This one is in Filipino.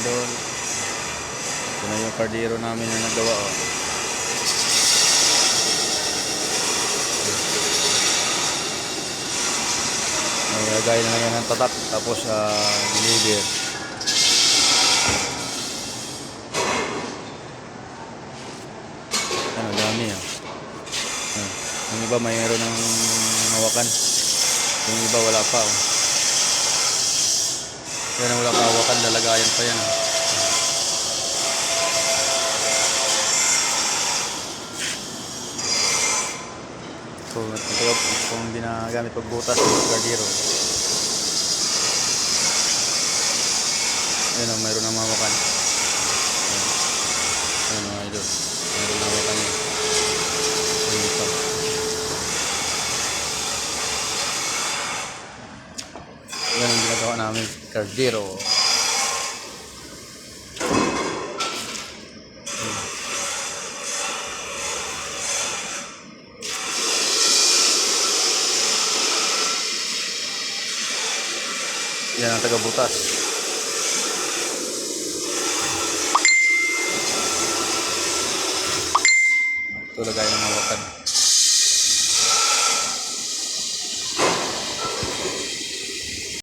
idol. Ito na yung kardero namin na nagawa. Oh. Nagagay na ngayon ng tatak tapos uh, deliver. Ano, dami ah. Ah, Yung iba mayroon ng hawakan. Yung iba wala pa oh. Yan ang wala pa hawakan, lalagayan pa yan. So, ito ang ginagamit pag butas ng gardero. Ayan o, mayroon ng mawakan. Ayan. Ayan mga idol. Mayroon ng mawakan yan. Ayan ito. Yan ang ginagawa namin, gardero. Yan ang taga-butas. Ito lagay ng mawakan.